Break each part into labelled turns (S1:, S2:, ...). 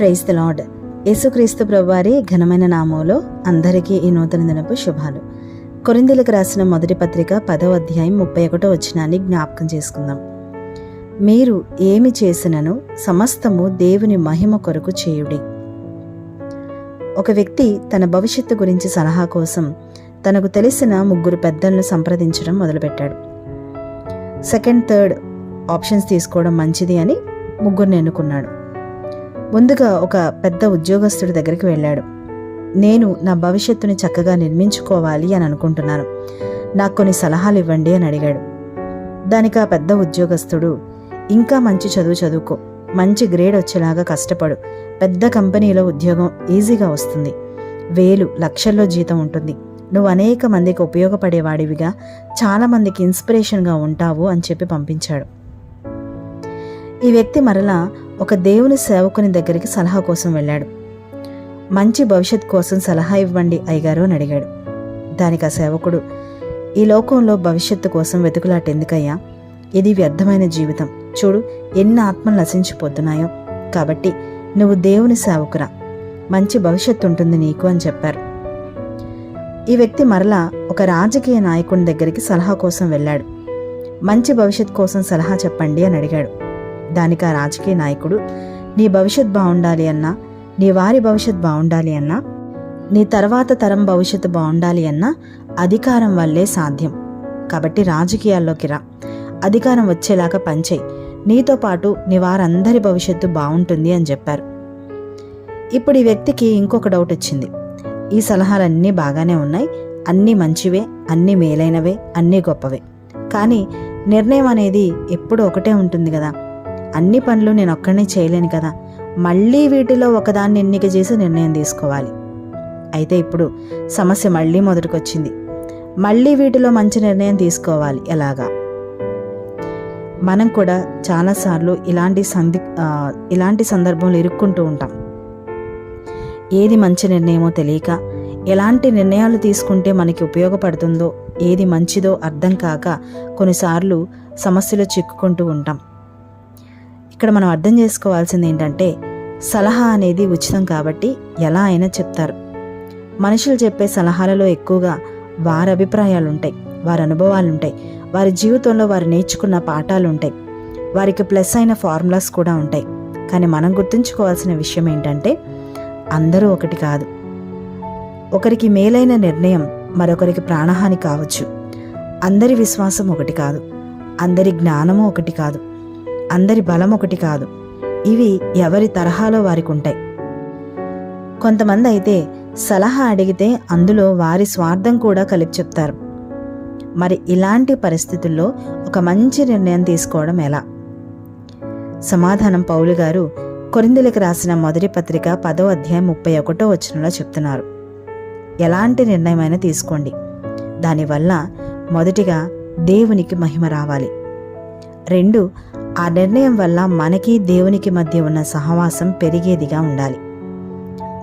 S1: Praise the lord యేసుక్రీస్తు ప్రభువారి ఘనమైన నామంలో అందరికీ ఈ నూతన దినపు శుభాలు. కొరిందీలకు రాసిన మొదటి పత్రిక పదవ అధ్యాయం ముప్పై ఒకటో వచనాన్ని జ్ఞాపకం చేసుకుందాం. మీరు ఏమి చేసినను సమస్తము దేవుని మహిమ కొరకు చేయుడి. ఒక వ్యక్తి తన భవిష్యత్తు గురించి సలహా కోసం తనకు తెలిసిన ముగ్గురు పెద్దలను సంప్రదించడం మొదలుపెట్టాడు. సెకండ్ థర్డ్ ఆప్షన్స్ తీసుకోవడం మంచిది అని ముగ్గురిని ఎన్నుకున్నాడు. ముందుగా ఒక పెద్ద ఉద్యోగస్తుడి దగ్గరికి వెళ్ళాడు. నేను నా భవిష్యత్తుని చక్కగా నిర్మించుకోవాలి అని అనుకుంటున్నాను. నాకు కొన్ని సలహాలు ఇవ్వండి అని అడిగాడు. దానికి ఆ పెద్ద ఉద్యోగస్తుడు ఇంకా మంచి చదువు చదువుకో. మంచి గ్రేడ్ వచ్చేలాగా కష్టపడు. పెద్ద కంపెనీలో ఉద్యోగం ఈజీగా వస్తుంది. వేలు లక్షల్లో జీతం ఉంటుంది. నువ్వు అనేక మందికి ఉపయోగపడేవాడివిగా. చాలామందికి ఇన్స్పిరేషన్గా ఉంటావు అని చెప్పి పంపించాడు. ఈ వ్యక్తి మరలా ఒక దేవుని సేవకుని దగ్గరికి సలహా కోసం వెళ్ళాడు. మంచి భవిష్యత్ కోసం సలహా ఇవ్వండి అయ్యగారు అని అడిగాడు. దానికి ఆ సేవకుడు ఈ లోకంలో భవిష్యత్తు కోసం వెతుకులాట ఎందుకయ్యా ఇది వ్యర్థమైన జీవితం. చూడు ఎన్ని ఆత్మలు నశించిపోతున్నాయో. కాబట్టి నువ్వు దేవుని సేవకురా. మంచి భవిష్యత్తు ఉంటుంది నీకు అని చెప్పారు. ఈ వ్యక్తి మరలా ఒక రాజకీయ నాయకుని దగ్గరికి సలహా కోసం వెళ్ళాడు. మంచి భవిష్యత్ కోసం సలహా చెప్పండి అని అడిగాడు. దానికి ఆ రాజకీయ నాయకుడు నీ భవిష్యత్ బాగుండాలి అన్నా నీ వారి భవిష్యత్ బాగుండాలి అన్నా నీ తర్వాత తరం భవిష్యత్తు బాగుండాలి అన్నా అధికారం వల్లే సాధ్యం. కాబట్టి రాజకీయాల్లోకి రా. అధికారం వచ్చేలాగా పనిచేయి. నీతో పాటు నీ వారందరి భవిష్యత్తు బాగుంటుంది అని చెప్పారు. ఇప్పుడు ఈ వ్యక్తికి ఇంకొక డౌట్ వచ్చింది. ఈ సలహాలన్నీ బాగానే ఉన్నాయి. అన్నీ మంచివే అన్నీ మేలైనవే అన్నీ గొప్పవే. కానీ నిర్ణయం అనేది ఎప్పుడూ ఒకటే ఉంటుంది కదా. అన్ని పనులు నేను ఒక్కడనే చేయలేను కదా. మళ్ళీ వీటిలో ఒకదాన్ని ఎన్నిక చేసి నిర్ణయం తీసుకోవాలి. అయితే ఇప్పుడు సమస్య మళ్ళీ మొదటికొచ్చింది. మళ్ళీ వీటిలో మంచి నిర్ణయం తీసుకోవాలి. ఎలాగా? మనం కూడా చాలాసార్లు ఇలాంటి సంది ఇలాంటి సందర్భంలో ఇరుక్కుంటూ ఉంటాం. ఏది మంచి నిర్ణయమో తెలియక ఎలాంటి నిర్ణయాలు తీసుకుంటే మనకి ఉపయోగపడుతుందో ఏది మంచిదో అర్థం కాక కొన్నిసార్లు సమస్యలో చిక్కుకుంటూ ఉంటాం. ఇక్కడ మనం అర్థం చేసుకోవాల్సింది ఏంటంటే సలహా అనేది ఉచితం కాబట్టి ఎలా అయినా చెప్తారు. మనుషులు చెప్పే సలహాలలో ఎక్కువగా వారి అభిప్రాయాలు ఉంటాయి వారి అనుభవాలు ఉంటాయి వారి జీవితంలో వారు నేర్చుకున్న పాఠాలు ఉంటాయి వారికి ప్లస్ అయిన ఫార్ములాస్ కూడా ఉంటాయి. కానీ మనం గుర్తుంచుకోవాల్సిన విషయం ఏంటంటే అందరూ ఒకటి కాదు. ఒకరికి మేలైన నిర్ణయం మరొకరికి ప్రాణహాని కావచ్చు. అందరి విశ్వాసం ఒకటి కాదు. అందరి జ్ఞానము ఒకటి కాదు. అందరి బలం ఒకటి కాదు. ఇవి ఎవరి తరహాలో వారికి ఉంటాయి కొంతమంది అయితే సలహా అడిగితే అందులో వారి స్వార్థం కూడా కలిపి చెప్తారు. మరి ఇలాంటి పరిస్థితుల్లో ఒక మంచి నిర్ణయం తీసుకోవడం ఎలా? సమాధానం పౌలు గారు కొరిందులకు రాసిన మొదటి పత్రిక పదో అధ్యాయం ముప్పై ఒకటో వచనంలో చెప్తున్నారు. ఎలాంటి నిర్ణయమైనా తీసుకోండి. దానివల్ల మొదటిగా దేవునికి మహిమ రావాలి. రెండు ఆ నిర్ణయం వల్ల మనకి దేవునికి మధ్య ఉన్న సహవాసం పెరిగేదిగా ఉండాలి.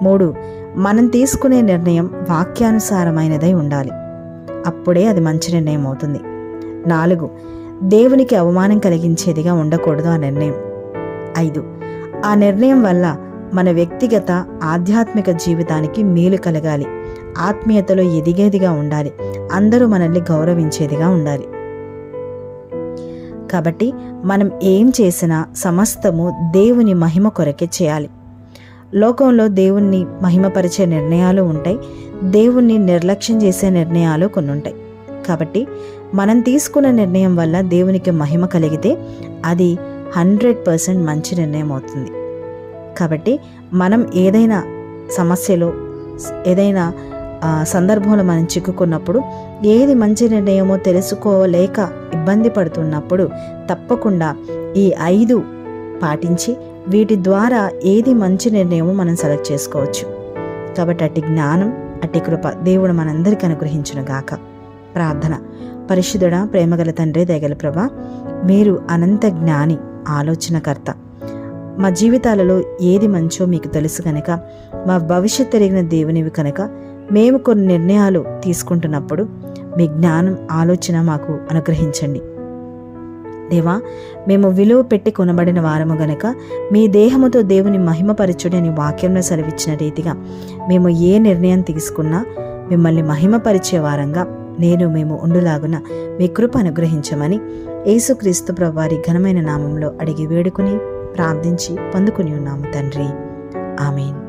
S1: మూడు మనం తీసుకునే నిర్ణయం వాక్యానుసారమైనదై ఉండాలి. అప్పుడే అది మంచి నిర్ణయం అవుతుంది. నాలుగు దేవునికి అవమానం కలిగించేదిగా ఉండకూడదు ఆ నిర్ణయం. ఐదు ఆ నిర్ణయం వల్ల మన వ్యక్తిగత ఆధ్యాత్మిక జీవితానికి మేలు కలగాలి. ఆత్మీయతలో ఎదిగేదిగా ఉండాలి. అందరూ మనల్ని గౌరవించేదిగా ఉండాలి. కాబట్టి మనం ఏం చేసినా సమస్తము దేవుని మహిమ కొరకే చేయాలి. లోకంలో దేవుణ్ణి మహిమపరిచే నిర్ణయాలు ఉంటాయి. దేవుణ్ణి నిర్లక్ష్యం చేసే నిర్ణయాలు కొన్ని ఉంటాయి కాబట్టి మనం తీసుకున్న నిర్ణయం వల్ల దేవునికి మహిమ కలిగితే అది హండ్రెడ్ పర్సెంట్ మంచి నిర్ణయం అవుతుంది. కాబట్టి మనం ఏదైనా సమస్యలో ఏదైనా సందర్భంలో మనం చిక్కుకున్నప్పుడు ఏది మంచి నిర్ణయమో తెలుసుకోలేక ఇబ్బంది పడుతున్నప్పుడు తప్పకుండా ఈ ఐదు పాటించి వీటి ద్వారా ఏది మంచి నిర్ణయమో మనం సెలెక్ట్ చేసుకోవచ్చు. కాబట్టి అట్టి జ్ఞానం అట్టి కృప దేవుడు మనందరికీ అనుగ్రహించును గాక. ప్రార్థన. పరిశుద్ధుడ ప్రేమగల తండ్రి దయగల ప్రభ మీరు అనంత జ్ఞాని ఆలోచనకర్త. మా జీవితాలలో ఏది మంచో మీకు తెలుసు కనుక మా భవిష్యత్ ఎరిగిన దేవునివి కనుక మేము కొన్ని నిర్ణయాలు తీసుకుంటున్నప్పుడు మీ జ్ఞానం ఆలోచన మాకు అనుగ్రహించండి. దేవా మేము విలువ పెట్టి కొనబడిన వారము గనక మీ దేహముతో దేవుని మహిమపరచుడని వాక్యంలో సెలవిచ్చిన రీతిగా మేము ఏ నిర్ణయం తీసుకున్నా మిమ్మల్ని మహిమపరిచే వారంగా నేను మేము ఉండులాగున మీ కృప అనుగ్రహించమని యేసుక్రీస్తు ప్రభువారి ఘనమైన నామంలో అడిగి వేడుకుని ప్రార్థించి పొందుకుని ఉన్నాము తండ్రి. ఆమెన్.